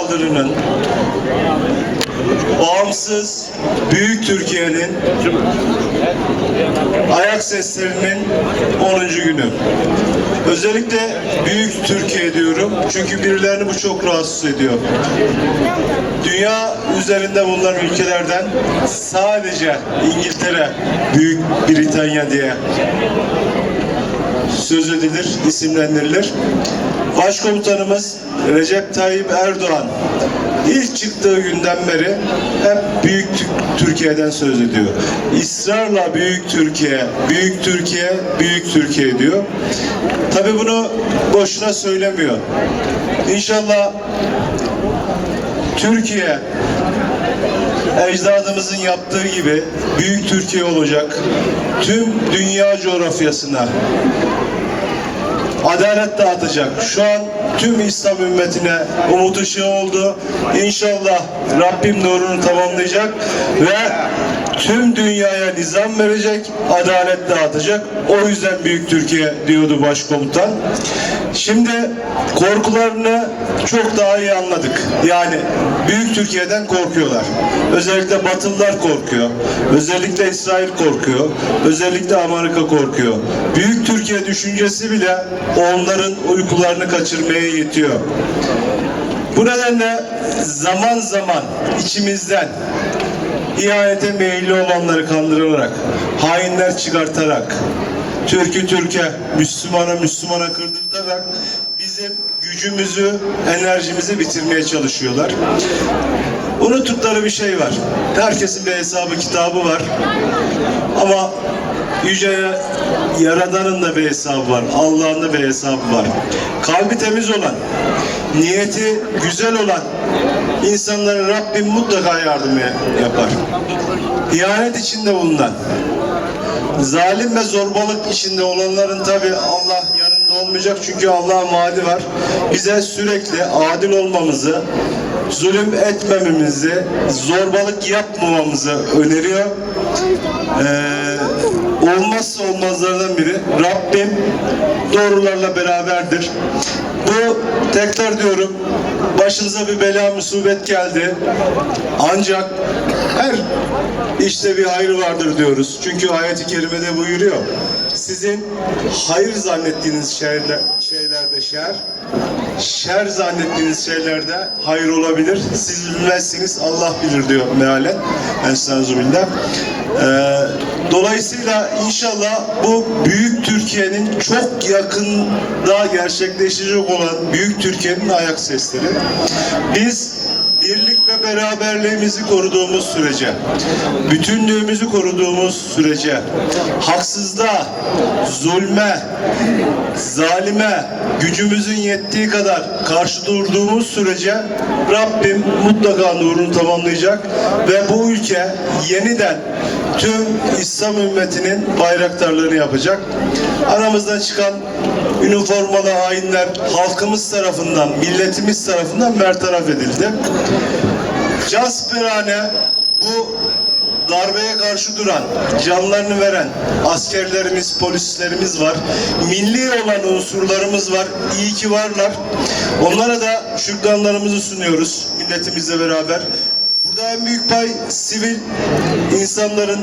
saldırının bağımsız büyük Türkiye'nin ayak seslerinin 10. günü. Özellikle büyük Türkiye diyorum çünkü birilerini bu çok rahatsız ediyor. Dünya üzerinde bulunan ülkelerden sadece İngiltere, Büyük Britanya diye söz edilir, isimlendirilir. Başkomutanımız Recep Tayyip Erdoğan ilk çıktığı günden beri hep Büyük Tü- Türkiye'den söz ediyor. İsrarla Büyük Türkiye, Büyük Türkiye, Büyük Türkiye diyor. Tabi bunu boşuna söylemiyor. İnşallah Türkiye ecdadımızın yaptığı gibi büyük Türkiye olacak. Tüm dünya coğrafyasına adalet dağıtacak. Şu an tüm İslam ümmetine umut ışığı oldu. İnşallah Rabbim nurunu tamamlayacak ve tüm dünyaya nizam verecek, adalet dağıtacak. O yüzden Büyük Türkiye diyordu başkomutan. Şimdi korkularını çok daha iyi anladık. Yani Büyük Türkiye'den korkuyorlar. Özellikle Batılılar korkuyor. Özellikle İsrail korkuyor. Özellikle Amerika korkuyor. Büyük Türkiye düşüncesi bile onların uykularını kaçırmaya yetiyor. Bu nedenle zaman zaman içimizden ihanete meyilli olanları kandırarak, hainler çıkartarak, Türk'ü Türk'e, Müslüman'a Müslüman'a kırdırtarak bizim gücümüzü, enerjimizi bitirmeye çalışıyorlar. Unuttukları bir şey var. Herkesin bir hesabı kitabı var. Ama Yüce Yaradan'ın da bir hesabı var. Allah'ın da bir hesabı var. Kalbi temiz olan, niyeti güzel olan insanlara Rabbim mutlaka yardım yapar. İhanet içinde bulunan, zalim ve zorbalık içinde olanların tabi Allah olmayacak çünkü Allah'ın vaadi var. Bize sürekli adil olmamızı, zulüm etmememizi, zorbalık yapmamamızı öneriyor. Ee, olmazsa olmazlardan biri Rabbim doğrularla beraberdir. Bu tekrar diyorum başınıza bir bela musibet geldi. Ancak her işte bir hayır vardır diyoruz. Çünkü ayet-i kerimede buyuruyor. Sizin hayır zannettiğiniz şeyler, şeylerde şer, şer zannettiğiniz şeylerde hayır olabilir. Siz bilmezsiniz, Allah bilir diyor mealen. Estağfirullah. Ee, dolayısıyla inşallah bu büyük Türkiye'nin çok yakında gerçekleşecek olan büyük Türkiye'nin ayak sesleri. Biz birlik ve beraberliğimizi koruduğumuz sürece, bütünlüğümüzü koruduğumuz sürece, haksızlığa, zulme, zalime gücümüzün yettiği kadar karşı durduğumuz sürece Rabbim mutlaka nurunu tamamlayacak ve bu ülke yeniden tüm İslam ümmetinin bayraktarlığını yapacak. Aramızdan çıkan üniformalı hainler halkımız tarafından, milletimiz tarafından bertaraf edildi. Casperane bu darbeye karşı duran, canlarını veren askerlerimiz, polislerimiz var. Milli olan unsurlarımız var. İyi ki varlar. Onlara da şükranlarımızı sunuyoruz milletimizle beraber. Burada en büyük pay sivil insanların,